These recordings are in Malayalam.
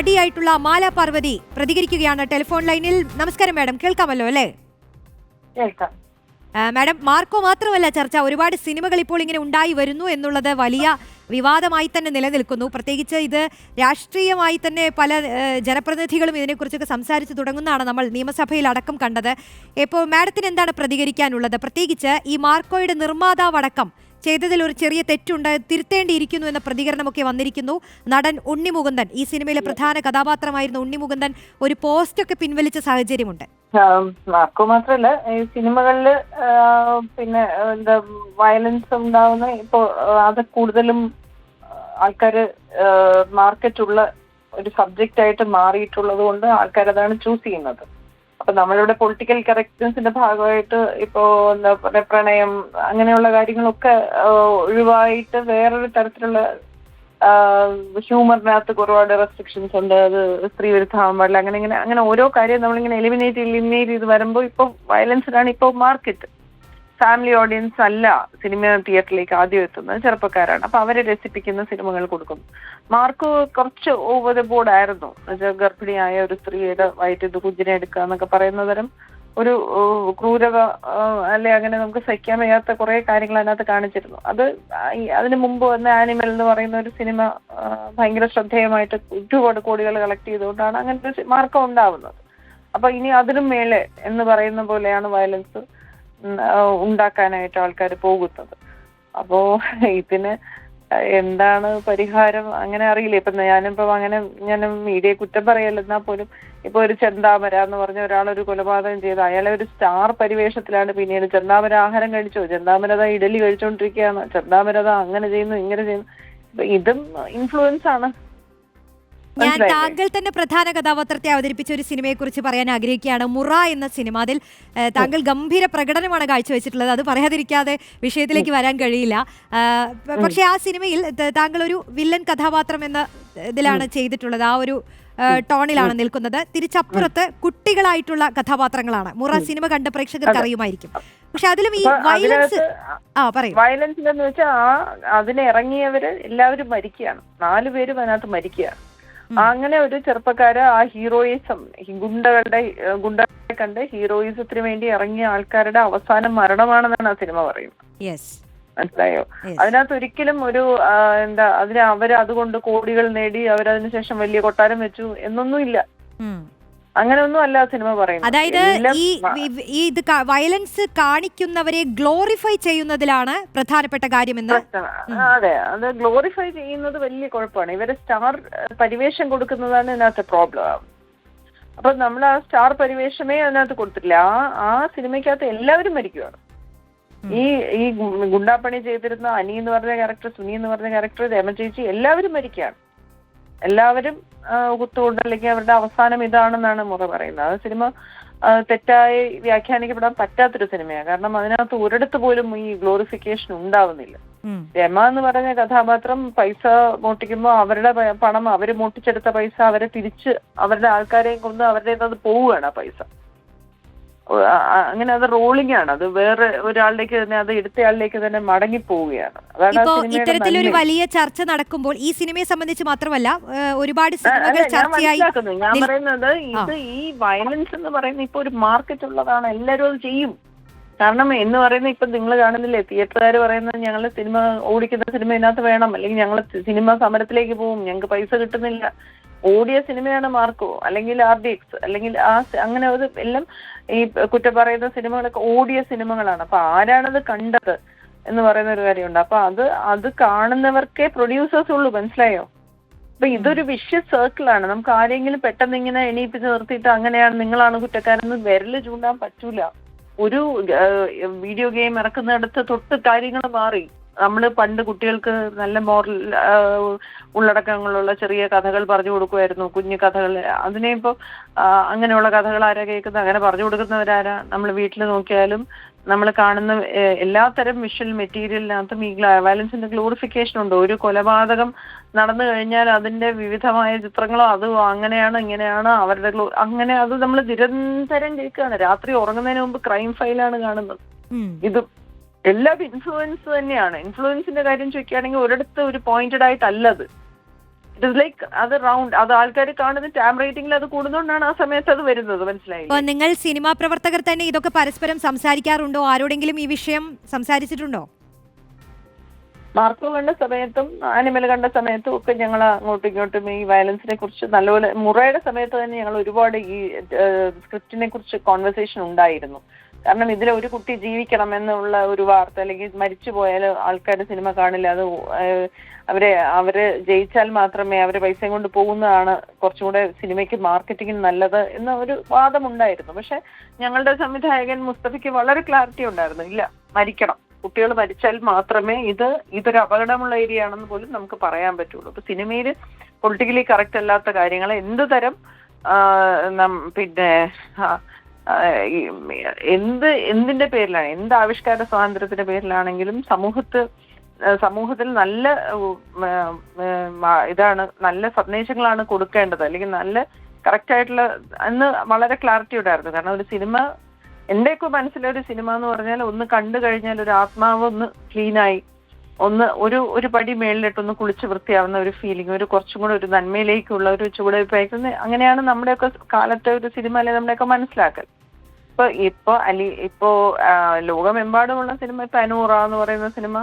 നടിയായിട്ടുള്ള മാല പാർവതി പ്രതികരിക്കുകയാണ് ടെലിഫോൺ ലൈനിൽ. നമസ്കാരം മാഡം കേൾക്കാമല്ലോ അല്ലേ? കേൾക്കാം. മാഡം മാർക്കോ മാത്രമല്ല ചർച്ച. ഒരുപാട് സിനിമകൾ ഇപ്പോൾ ഇങ്ങനെ ഉണ്ടായി വരുന്നു എന്നുള്ളത് വലിയ വിവാദമായി തന്നെ നിലനിൽക്കുന്നു. പ്രത്യേകിച്ച് ഇത് രാഷ്ട്രീയമായി തന്നെ പല ജനപ്രതിനിധികളും ഇതിനെക്കുറിച്ചൊക്കെ സംസാരിച്ചു തുടങ്ങുന്നതാണ് നമ്മൾ നിയമസഭയിൽ അടക്കം കണ്ടത്. ഇപ്പോൾ മാഡത്തിന് എന്താണ് പ്രതികരിക്കാനുള്ളത്? പ്രത്യേകിച്ച് ഈ മാർക്കോയുടെ നിർമ്മാതാവടക്കം ചെയ്തതിൽ ഒരു ചെറിയ തെറ്റുണ്ട് തിരുത്തേണ്ടിയിരിക്കുന്നു എന്ന പ്രതികരണമൊക്കെ വന്നിരിക്കുന്നു. നടൻ ഉണ്ണിമുകുന്ദൻ ഈ സിനിമയിലെ പ്രധാന കഥാപാത്രമായിരുന്ന ഉണ്ണിമുകുന്ദൻ ഒരു പോസ്റ്റൊക്കെ പിൻവലിച്ച സാഹചര്യമുണ്ട്. മാർക്കോ മാത്രല്ല ഈ സിനിമകളിൽ പിന്നെ എന്താ വയലൻസ് ഉണ്ടാവുന്ന ഇപ്പോ അത് കൂടുതലും ആൾക്കാര് മാർക്കറ്റുള്ള ഒരു സബ്ജക്റ്റ് ആയിട്ട് മാറിയിട്ടുള്ളത് കൊണ്ട് ആൾക്കാർ അതാണ് ചൂസ് ചെയ്യുന്നത്. അപ്പൊ നമ്മളിവിടെ പൊളിറ്റിക്കൽ കറക്റ്റ്നസിന്റെ ഭാഗമായിട്ട് ഇപ്പോ എന്താ പറയുക പ്രണയം അങ്ങനെയുള്ള കാര്യങ്ങളൊക്കെ ഒഴിവായിട്ട് വേറൊരു തരത്തിലുള്ള ഹ്യൂമറിനകത്ത് ഒരുപാട് റെസ്ട്രിക്ഷൻസ് ഉണ്ട്. അത് സ്ത്രീ വിരുദ്ധമാകാൻ പാടില്ല. അങ്ങനെ ഇങ്ങനെ അങ്ങനെ ഓരോ കാര്യം നമ്മളിങ്ങനെ എലിമിനേറ്റ് എലിമിനേറ്റ് ചെയ്ത് വരുമ്പോൾ ഇപ്പൊ വയലൻസിനാണ് ഇപ്പോൾ മാർക്കറ്റ് ഫാമിലി ഓഡിയൻസ് അല്ല സിനിമ തിയേറ്ററിലേക്ക് ആദ്യം എത്തുന്നത് ചെറുപ്പക്കാരാണ്. അപ്പൊ അവരെ രസിപ്പിക്കുന്ന സിനിമകൾ കൊടുക്കും. മാർക്ക് കുറച്ച് ഓവർ ദ ബോർഡ് ആയിരുന്നു. ഗർഭിണിയായ ഒരു സ്ത്രീയുടെ വയറ്റിൽ കുഞ്ഞിനെ എടുക്കുക എന്നൊക്കെ പറയുന്ന തരം ഒരു ക്രൂരത അല്ലെ അങ്ങനെ നമുക്ക് സഹിക്കാൻ വയ്യാത്ത കുറെ കാര്യങ്ങൾ അതിനകത്ത് കാണിച്ചിരുന്നു. അത് അതിനു മുമ്പ് വന്ന ആനിമൽ എന്ന് പറയുന്ന ഒരു സിനിമ ഭയങ്കര ശ്രദ്ധേയമായിട്ട് ഒരുപാട് കോടികൾ കളക്ട് ചെയ്തുകൊണ്ടാണ് അങ്ങനത്തെ മാർക്കം ഉണ്ടാവുന്നത്. അപ്പൊ ഇനി അതിനും മേലെ എന്ന് പറയുന്ന പോലെയാണ് വയലൻസ് ഉണ്ടാക്കാനായിട്ട് ആൾക്കാർ പോകുന്നത്. അപ്പോ ഇതിന് എന്താണ് പരിഹാരം അങ്ങനെ അറിയില്ല. ഇപ്പൊ ഞാനിപ്പോ അങ്ങനെ ഞാൻ മീഡിയ കുറ്റം പറയല്ല എന്നാ പോലും ഇപ്പൊ ഒരു ചെന്താമര എന്ന് പറഞ്ഞ ഒരു കൊലപാതകം ചെയ്ത് അയാളെ ഒരു സ്റ്റാർ പരിവേഷത്തിലാണ് പിന്നീട് ചെന്താമര ആഹാരം കഴിച്ചോ ചെന്താമരത ഇഡലി കഴിച്ചോണ്ടിരിക്കുകയാണ്. ചെന്താമരത അങ്ങനെ ചെയ്യുന്നു ഇങ്ങനെ ചെയ്യുന്നു. ഇതും ഇൻഫ്ലുവൻസ് ആണ്. ഞാൻ താങ്കൾ തന്നെ പ്രധാന കഥാപാത്രത്തെ അവതരിപ്പിച്ച ഒരു സിനിമയെ കുറിച്ച് പറയാൻ ആഗ്രഹിക്കുകയാണ്. മുറ എന്ന സിനിമ. അതിൽ താങ്കൾ ഗംഭീര പ്രകടനമാണ് കാഴ്ചവെച്ചിട്ടുള്ളത്. അത് പറയാതിരിക്കാതെ വിഷയത്തിലേക്ക് വരാൻ കഴിയില്ല. പക്ഷെ ആ സിനിമയിൽ താങ്കൾ ഒരു വില്ലൻ കഥാപാത്രം എന്ന ഇതിലാണ് ചെയ്തിട്ടുള്ളത്. ആ ഒരു ടോണിലാണ് നിൽക്കുന്നത്. തിരിച്ചപ്പുറത്ത് കുട്ടികളായിട്ടുള്ള കഥാപാത്രങ്ങളാണ്. മുറ സിനിമ കണ്ട പ്രേക്ഷകർക്ക് അറിയുമായിരിക്കും. പക്ഷെ അതിലും ഈ വയലൻസ് ആ പറയും. വയലൻസ് എന്ന് വെച്ചാൽ ആ അതിന് ഇറങ്ങിയവര് എല്ലാവരും മരിക്കുകയാണ്. നാല് പേരും അതിനകത്ത് മരിക്കുകയാണ്. അങ്ങനെ ഒരു ചെറുപ്പക്കാര് ആ ഹീറോയിസം ഗുണ്ടകളുടെ ഗുണ്ടകളെ കണ്ട് ഹീറോയിസത്തിന് വേണ്ടി ഇറങ്ങിയ ആൾക്കാരുടെ അവസാനം മരണമാണെന്നാണ് ആ സിനിമ പറയുന്നത്. മനസ്സിലായോ? അതിനകത്ത് ഒരിക്കലും ഒരു എന്താ അതിന് അവർ അതുകൊണ്ട് കോടികൾ നേടി അവർ ശേഷം വലിയ കൊട്ടാരം വെച്ചു എന്നൊന്നും ഇല്ല അങ്ങനെയൊന്നും അല്ല സിനിമ പറയുന്നത്. അതായത് ഈ ഈ ഇത് വയലൻസ് കാണിക്കുന്നവരെ ഗ്ലോറിഫൈ ചെയ്യുന്നതിലാണ് പ്രധാനപ്പെട്ട കാര്യമെന്ന്. എന്ന് അതെ. അത് ഗ്ലോറിഫൈ ചെയ്യുന്നത് വലിയ കുഴപ്പമാണ്. ഇവരെ സ്റ്റാർ പരിവേഷം കൊടുക്കുന്നതാണ് ഇതിനകത്ത് പ്രോബ്ലം. അപ്പൊ നമ്മൾ ആ സ്റ്റാർ പരിവേഷമേ അതിനകത്ത് കൊടുത്തില്ല ആ ആ സിനിമയ്ക്കകത്ത് എല്ലാവരും മരിക്കുകയാണ് ഈ ഈ ഗുണ്ടാപ്പണി ചെയ്തിരുന്ന അനി എന്ന് പറഞ്ഞ ക്യാരക്ടർ സുനി എന്ന് പറഞ്ഞ ക്യാരക്ടർ രമ ചേച്ചി എല്ലാവരും മരിക്കുകയാണ്. എല്ലാവരും കുത്തുകൊണ്ട് അല്ലെങ്കിൽ അവരുടെ അവസാനം ഇതാണെന്നാണ് മുറ പറയുന്നത്. ആ സിനിമ തെറ്റായി വ്യാഖ്യാനിക്കപ്പെടാൻ പറ്റാത്തൊരു സിനിമയാണ്. കാരണം അതിനകത്ത് ഒരിടത്ത് പോലും ഈ ഗ്ലോറിഫിക്കേഷൻ ഉണ്ടാവുന്നില്ല. രമ എന്ന് പറഞ്ഞ കഥാപാത്രം പൈസ മോട്ടിക്കുമ്പോൾ അവരുടെ പണം അവർ മോട്ടിച്ചെടുത്ത പൈസ അവരെ തിരിച്ച് അവരുടെ ആൾക്കാരെയും കൊണ്ട് അവരുടെ അത് പോവുകയാണ് ആ പൈസ. അങ്ങനെ അത് റോളിംഗ് ആണ്. അത് വേറെ ഒരാളിലേക്ക് തന്നെ അത് എടുത്തയാളിലേക്ക് തന്നെ മടങ്ങി പോവുകയാണ് ഇപ്പോ ഇത്തരത്തിലൊരു വലിയ ചർച്ച നടക്കുമ്പോൾ ഈ സിനിമയെ സംബന്ധിച്ച് മാത്രമല്ല ഒരുപാട് സിനിമകൾ ചർച്ചയായി. ഞാൻ പറയുന്നത് ഇത് ഈ വയലൻസ് എന്ന് പറയുന്നത് ഇപ്പൊ ഒരു മാർക്കറ്റ് ഉള്ളതാണ്. എല്ലാവരും അത് ചെയ്യും. കാരണം എന്ന് പറയുന്ന ഇപ്പൊ നിങ്ങൾ കാണുന്നില്ലേ തിയേറ്ററുകാർ പറയുന്നത് ഞങ്ങൾ സിനിമ ഓടിക്കുന്ന സിനിമ ഇതിനകത്ത് വേണം. അല്ലെങ്കിൽ ഞങ്ങൾ സിനിമ സമരത്തിലേക്ക് പോകും. ഞങ്ങൾക്ക് പൈസ കിട്ടുന്നില്ല. ഓടിയ സിനിമയാണ് മാർക്കോ. അല്ലെങ്കിൽ ആർ ഡി എക്സ്. അല്ലെങ്കിൽ ആ അങ്ങനെ ഒരു എല്ലാം ഈ കുറ്റം പറയുന്ന സിനിമകളൊക്കെ ഓടിയ സിനിമകളാണ്. അപ്പൊ ആരാണത് കണ്ടത് എന്ന് പറയുന്ന ഒരു കാര്യമുണ്ട്. അപ്പൊ അത് അത് കാണുന്നവർക്കേ പ്രൊഡ്യൂസേഴ്സ് ഉള്ളൂ മനസ്സിലായോ? അപ്പൊ ഇതൊരു വിഷ്യ സർക്കിളാണ് നമുക്ക് ആരെങ്കിലും പെട്ടെന്ന് ഇങ്ങനെ എണീപ്പിച്ച് നിർത്തിയിട്ട് അങ്ങനെയാണ് നിങ്ങളാണ് കുറ്റക്കാരെന്ന് വിരൽ ചൂണ്ടാൻ പറ്റൂല. ഒരു വീഡിയോ ഗെയിം ഇറക്കുന്നിടത്ത് തൊട്ട് കാര്യങ്ങൾ മാറി. നമ്മൾ പണ്ട് കുട്ടികൾക്ക് നല്ല മോറൽ ഉള്ളടക്കങ്ങളുള്ള ചെറിയ കഥകൾ പറഞ്ഞു കൊടുക്കുമായിരുന്നു കുഞ്ഞു കഥകൾ. അതിനെ ഇപ്പോൾ അങ്ങനെയുള്ള കഥകൾ ആരാ കേൾക്കുന്നത്? അങ്ങനെ പറഞ്ഞു കൊടുക്കുന്നവരാരാ? നമ്മൾ വീട്ടിൽ നോക്കിയാലും നമ്മൾ കാണുന്ന എല്ലാത്തരം വിഷ്വൽ മെറ്റീരിയലിനകത്തും ഈ വയലൻസിന്റെ ഗ്ലോറിഫിക്കേഷൻ ഉണ്ട്. ഒരു കൊലപാതകം നടന്നു കഴിഞ്ഞാൽ അതിന്റെ വിവിധമായ ചിത്രങ്ങളോ അത് അങ്ങനെയാണ് ഇങ്ങനെയാണ് അവരുടെ ഗ്ലോ അങ്ങനെ അത് നമ്മൾ നിരന്തരം കേൾക്കുകയാണ്. രാത്രി ഉറങ്ങുന്നതിന് മുമ്പ് ക്രൈം ഫയലാണ് കാണുന്നത്. ഇത് എല്ലാം ഇൻഫ്ലുവൻസ് തന്നെയാണ്. ഇൻഫ്ലുവൻസിന്റെ കാര്യം ചോദിക്കുകയാണെങ്കിൽ ഒരിടത്ത് ഒരു പോയിന്റഡ് ആയിട്ടല്ലത്. ഇറ്റ് ഇസ് ലൈക്ക് അത് റൗണ്ട് അത് ആൾക്കാർ കാണുന്ന ടാം റേറ്റിംഗിൽ അത് കൂടുന്നതുകൊണ്ടാണ് ആ സമയത്ത് അത് വരുന്നത്. മനസ്സിലായി നിങ്ങൾ സിനിമാ പ്രവർത്തകർ തന്നെ ഇതൊക്കെ പരസ്പരം സംസാരിക്കാറുണ്ടോ? ആരോടെങ്കിലും ഈ വിഷയം സംസാരിച്ചിട്ടുണ്ടോ? മാർക്കോ കണ്ട സമയത്തും ആനിമൽ കണ്ട സമയത്തും ഒക്കെ ഞങ്ങൾ അങ്ങോട്ടും ഇങ്ങോട്ടും ഈ വയലൻസിനെ കുറിച്ച് നല്ലപോലെ മുറയുടെ സമയത്ത് തന്നെ ഞങ്ങൾ ഒരുപാട് ഈ സ്ക്രിപ്റ്റിനെ കുറിച്ച് കോൺവെർസേഷൻ ഉണ്ടായിരുന്നു. കാരണം ഇതിൽ ഒരു കുട്ടി ജീവിക്കണം എന്നുള്ള ഒരു വാർത്ത അല്ലെങ്കിൽ മരിച്ചു പോയാൽ ആൾക്കാർ സിനിമ കാണില്ല. അത് അവരെ അവർ ജയിച്ചാൽ മാത്രമേ അവർ പൈസയും കൊണ്ട് പോകുന്നതാണ് കുറച്ചും കൂടെ സിനിമയ്ക്ക് മാർക്കറ്റിംഗിന് നല്ലത് എന്ന ഒരു വാദമുണ്ടായിരുന്നു. പക്ഷെ ഞങ്ങളുടെ സംവിധായകൻ മുസ്തഫയ്ക്ക് വളരെ ക്ലാരിറ്റി ഉണ്ടായിരുന്നു. ഇല്ല മരിക്കണം. കുട്ടികൾ മരിച്ചാൽ മാത്രമേ ഇത് ഇതൊരു അപകടമുള്ള ഏരിയ ആണെന്ന് പോലും നമുക്ക് പറയാൻ പറ്റുള്ളൂ. അപ്പൊ സിനിമയിൽ പൊളിറ്റിക്കലി കറക്റ്റ് അല്ലാത്ത കാര്യങ്ങൾ എന്ത് തരം പിന്നെ എന്ത് എന്തിന്റെ പേരിലാണ് എന്ത് ആവിഷ്കാര സ്വാതന്ത്ര്യത്തിന്റെ പേരിലാണെങ്കിലും സമൂഹത്ത് സമൂഹത്തിൽ നല്ല ഇതാണ് നല്ല സന്ദേശങ്ങളാണ് കൊടുക്കേണ്ടത്. അല്ലെങ്കിൽ നല്ല കറക്റ്റ് ആയിട്ടുള്ള അന്ന് വളരെ ക്ലാരിറ്റി ഉണ്ടായിരുന്നു. കാരണം ഒരു സിനിമ എന്റെയൊക്കെ മനസ്സിലൊരു സിനിമ എന്ന് പറഞ്ഞാൽ ഒന്ന് കണ്ടു കഴിഞ്ഞാൽ ഒരു ആത്മാവ് ഒന്ന് ക്ലീനായി ഒന്ന് ഒരു ഒരു പടി മേളിലിട്ടൊന്ന് കുളിച്ച് വൃത്തിയാവുന്ന ഒരു ഫീലിംഗ് ഒരു കുറച്ചും കൂടെ ഒരു നന്മയിലേക്കുള്ള ഒരു ചുവടുവയ്പ്പായിരിക്കുന്ന അങ്ങനെയാണ് നമ്മുടെയൊക്കെ കാലത്തെ ഒരു സിനിമ അല്ലെ നമ്മുടെയൊക്കെ മനസ്സിലാക്കൽ. ഇപ്പൊ ഇപ്പൊ അലി ഇപ്പോ ലോകമെമ്പാടുമുള്ള സിനിമ ഇപ്പൊ അനൂറ എന്ന് പറയുന്ന സിനിമ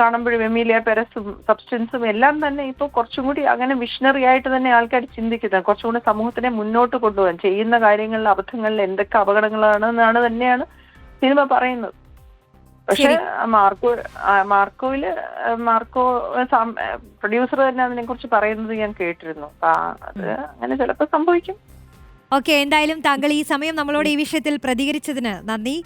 കാണുമ്പോഴും എമിലിയ പെരസും സബ്സ്റ്റൻസും എല്ലാം തന്നെ ഇപ്പൊ കുറച്ചും കൂടി അങ്ങനെ വിഷണറി ആയിട്ട് തന്നെ ആൾക്കാർ ചിന്തിക്കുന്നത് കുറച്ചും കൂടി സമൂഹത്തിനെ മുന്നോട്ട് കൊണ്ടുപോകാൻ ചെയ്യുന്ന കാര്യങ്ങളിൽ അബദ്ധങ്ങളിൽ എന്തൊക്കെ അപകടങ്ങളാണ് എന്നാണ് തന്നെയാണ് സിനിമ പറയുന്നത്. പക്ഷെ മാർക്കോ മാർക്കോയിൽ മാർക്കോ പ്രൊഡ്യൂസർ തന്നെ അതിനെ കുറിച്ച് പറയുന്നത് ഞാൻ കേട്ടിരുന്നു. അത് അങ്ങനെ ചിലപ്പോ സംഭവിക്കും. ഓക്കെ എന്തായാലും താങ്കൾ ഈ സമയം നമ്മളോട് ഈ വിഷയത്തിൽ പ്രതികരിച്ചതിന് നന്ദി.